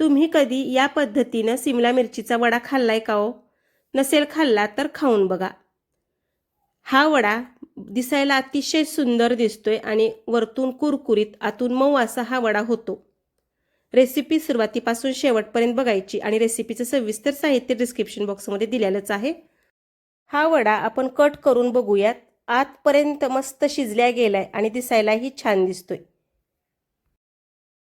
तुम्ही कधी या पद्धतीनं सिमला मिरचीचा वडा खाल्लाय का हो? नसेल खाल्ला तर खाऊन बघा. हा वडा दिसायला अतिशय सुंदर दिसतोय आणि वरतून कुरकुरीत आतून मऊ असा हा वडा होतो. रेसिपी सुरुवातीपासून शेवटपर्यंत बघायची आणि रेसिपीचं सविस्तर साहित्य डिस्क्रिप्शन बॉक्समध्ये दिलेलंच आहे. हा वडा आपण कट करून बघूयात. आतपर्यंत मस्त शिजल्या गेलाय आणि दिसायलाही छान दिसतोय.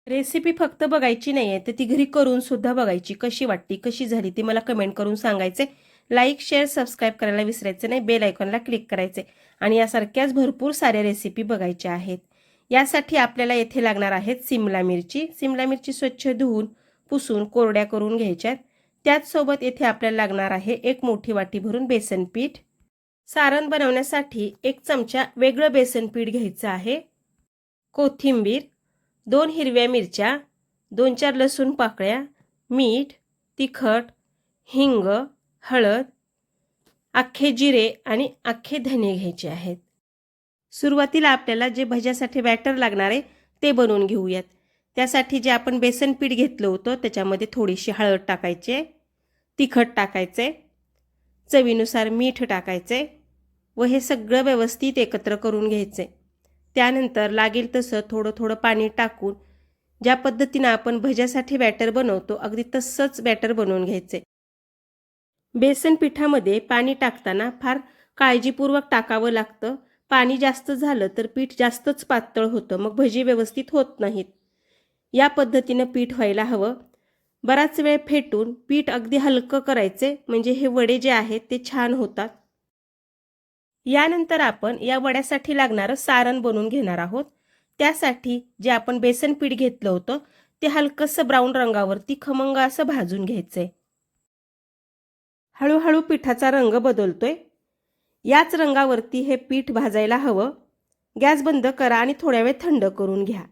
रेसिपी फक्त बघायची नाही आहे तर ती घरी करून सुद्धा बघायची. कशी वाटली कशी झाली ती मला कमेंट करून सांगायचे. लाईक शेअर सबस्क्राईब करायला विसरायचं नाही. बेल आयकॉनला क्लिक करायचे. आणि यासारख्याच भरपूर साऱ्या रेसिपी बघायच्या आहेत. यासाठी आपल्याला येथे लागणार आहेत सिमला मिरची. सिमला मिरची स्वच्छ धुवून पुसून कोरड्या करून घ्यायच्यात. त्याचसोबत येथे आपल्याला लागणार आहे एक मोठी वाटी भरून बेसन पीठ. सारण बनवण्यासाठी एक चमचा वेगळं बेसन पीठ घ्यायचं आहे. कोथिंबीर दोन हिरव्या मिरच्या दोन चार लसूण पाकळ्या मीठ तिखट हिंग हळद अख्खे जिरे आणि अख्खे धने घ्यायचे आहेत. सुरुवातीला आपल्याला जे भज्यासाठी बॅटर लागणार आहे ते बनवून घेऊयात. त्यासाठी जे आपण बेसन पीठ घेतलं होतं त्याच्यामध्ये थोडीशी हळद टाकायचे तिखट टाकायचे चवीनुसार मीठ टाकायचे व हे सगळं व्यवस्थित एकत्र करून घ्यायचे. त्यानंतर लागेल तसं थोडं थोडं पाणी टाकून ज्या पद्धतीनं आपण भज्यासाठी बॅटर बनवतो अगदी तसंच बॅटर बनवून घ्यायचे. बेसन पिठामध्ये पाणी टाकताना फार काळजीपूर्वक टाकावं लागतं. पाणी जास्त झालं तर पीठ जास्तच पातळ होतं मग भजी व्यवस्थित होत नाहीत. या पद्धतीनं पीठ व्हायला हवं. बराच वेळ फेटून पीठ अगदी हलकं करायचे म्हणजे हे वडे जे आहेत ते छान होतात. यानंतर आपण या वड्यासाठी लागणारं सारण बनवून घेणार आहोत. त्यासाठी जे आपण बेसन पीठ घेतलं होतं ते हलकंसं ब्राऊन रंगावरती खमंग असं भाजून घ्यायचंय. हळूहळू पिठाचा रंग बदलतोय. याच रंगावरती हे पीठ भाजायला हवं. गॅस बंद करा आणि थोड्या वेळ थंड करून घ्या.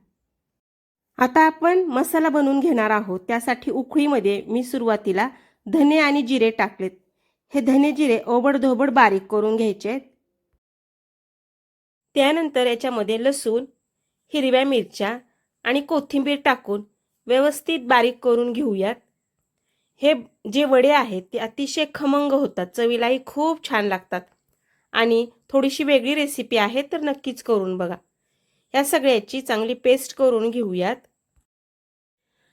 आता आपण मसाला बनवून घेणार आहोत. त्यासाठी उकळीमध्ये मी सुरुवातीला धने आणि जिरे टाकलेत. हे धने जिरे ओबडधोबड बारीक करून घ्यायचे त्यानंतर याच्यामध्ये लसूण हिरव्या मिरच्या आणि कोथिंबीर टाकून व्यवस्थित बारीक करून घेऊयात. हे जे वडे आहेत ते अतिशय खमंग होतात चवीलाही खूप छान लागतात. आणि थोडीशी वेगळी रेसिपी आहे तर नक्कीच करून बघा. या सगळ्याची चांगली पेस्ट करून घेऊयात.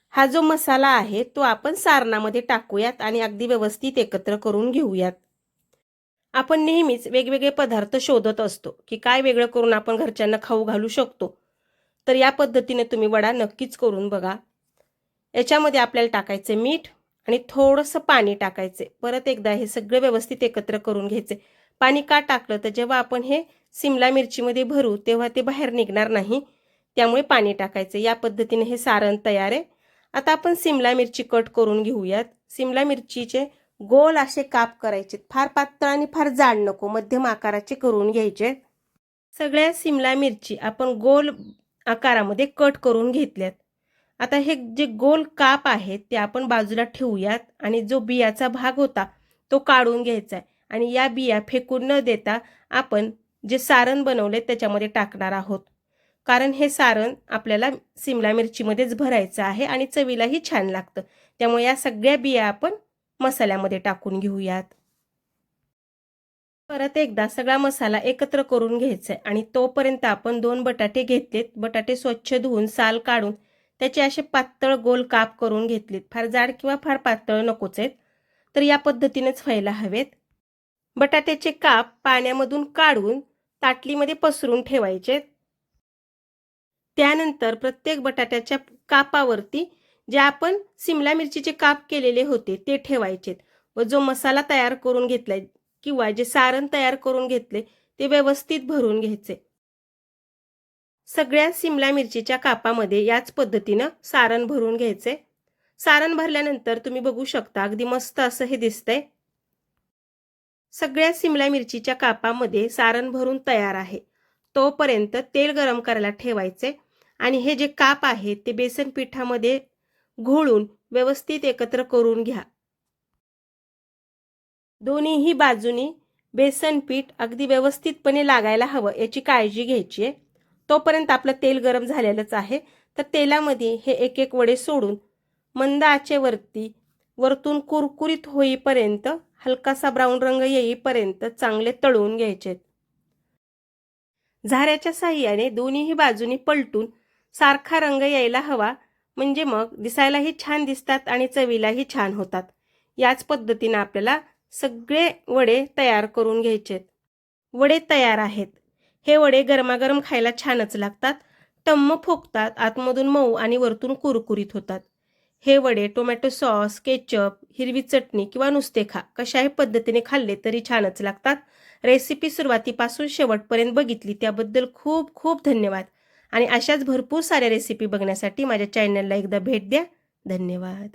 हा जो मसाला आहे तो आपण सारणामध्ये टाकूयात आणि अगदी व्यवस्थित एकत्र करून घेऊयात. आपण नेहमीच वेगवेगळे पदार्थ शोधत असतो की काय वेगळं करून आपण घरच्यांना खाऊ घालू शकतो. तर या पद्धतीने तुम्ही वडा नक्कीच करून बघा. याच्यामध्ये आपल्याला टाकायचे मीठ आणि थोडंसं पाणी टाकायचे. परत एकदा हे सगळं व्यवस्थित एकत्र करून घ्यायचे. पाणी का टाकलं तर जेव्हा आपण हे सिमला मिरचीमध्ये भरू तेव्हा ते बाहेर निघणार नाही. त्यामुळे पाणी टाकायचे. या पद्धतीने हे सारण तयार आहे. आता आपण सिमला मिरची कट करून घेऊयात. सिमला मिरचीचे गोल असे काप करायचे. फार पातळ आणि फार जाड नको. मध्यम आकाराचे करून घ्यायचे. सगळ्या सिमला मिरची आपण गोल आकारामध्ये कट करून घेतल्यात. आता हे जे गोल काप आहेत ते आपण बाजूला ठेवूयात आणि जो बियाचा भाग होता तो काढून घ्यायचा आहे. आणि या बिया फेकून न देता आपण जे सारण बनवले त्याच्यामध्ये टाकणार आहोत. कारण हे सारण आपल्याला सिमला मिरचीमध्येच भरायचं आहे आणि चवीलाही छान लागतं. त्यामुळे या सगळ्या बिया आपण मसाल्यामध्ये टाकून घेऊयात. परत एकदा सगळा मसाला एकत्र करून घ्यायचा आहे आणि तोपर्यंत आपण दोन बटाटे घेतलेत. बटाटे स्वच्छ धुवून साल काढून त्याचे असे पातळ गोल काप करून घेतलेत. फार जाड किंवा फार पातळ नकोच आहेत तर या पद्धतीनेच व्हायला हवेत. बटाट्याचे काप पाण्यामधून काढून ताटलीमध्ये पसरून ठेवायचे त्यानंतर प्रत्येक बटाट्याच्या कापावरती जे आपण सिमला मिरचीचे काप केलेले होते ते ठेवायचेत. व जो मसाला तयार करून घेतलाय किंवा जे सारण तयार करून घेतले ते व्यवस्थित भरून घ्यायचे. सगळ्या सिमला मिरचीच्या कापामध्ये याच पद्धतीनं सारण भरून घ्यायचे. सारण भरल्यानंतर तुम्ही बघू शकता अगदी मस्त असं हे दिसतंय. सगळ्या सिमला मिरचीच्या कापामध्ये सारण भरून तयार आहे. तोपर्यंत तेल गरम करायला ठेवायचे. आणि हे जे काप आहे ते बेसन पिठामध्ये घोळून व्यवस्थित एकत्र करून घ्या. दोन्हीही बाजूनी बेसन पीठ अगदी व्यवस्थितपणे लागायला हवं याची काळजी घ्यायची आहे. तोपर्यंत आपलं तेल गरम झालेलंच आहे. तर तेलामध्ये हे एक एक वडे सोडून मंद आचेवरती वरतून कुरकुरीत होईपर्यंत हलकासा ब्राऊन रंग येईपर्यंत चांगले तळून घ्यायचेत झाऱ्याच्या साह्याने दोन्हीही बाजूनी पलटून सारखा रंग यायला हवा. म्हणजे मग दिसायलाही छान दिसतात आणि चवीलाही छान होतात. याच पद्धतीनं आपल्याला सगळे वडे तयार करून घ्यायचेत. वडे तयार आहेत. हे वडे गरमागरम खायला छानच लागतात. टम्म फोकतात आतमधून मऊ आणि वरतून कुरकुरीत होतात. हे वडे टोमॅटो सॉस केचप हिरवी चटणी किंवा नुसते खा. कशाही पद्धतीने खाल्ले तरी छानच लागतात. रेसिपी सुरुवातीपासून शेवटपर्यंत बघितली त्याबद्दल खूप खूप धन्यवाद. आणि अशाच भरपूर साऱ्या रेसिपी बघण्यासाठी माझ्या चॅनलला एकदा भेट द्या. धन्यवाद.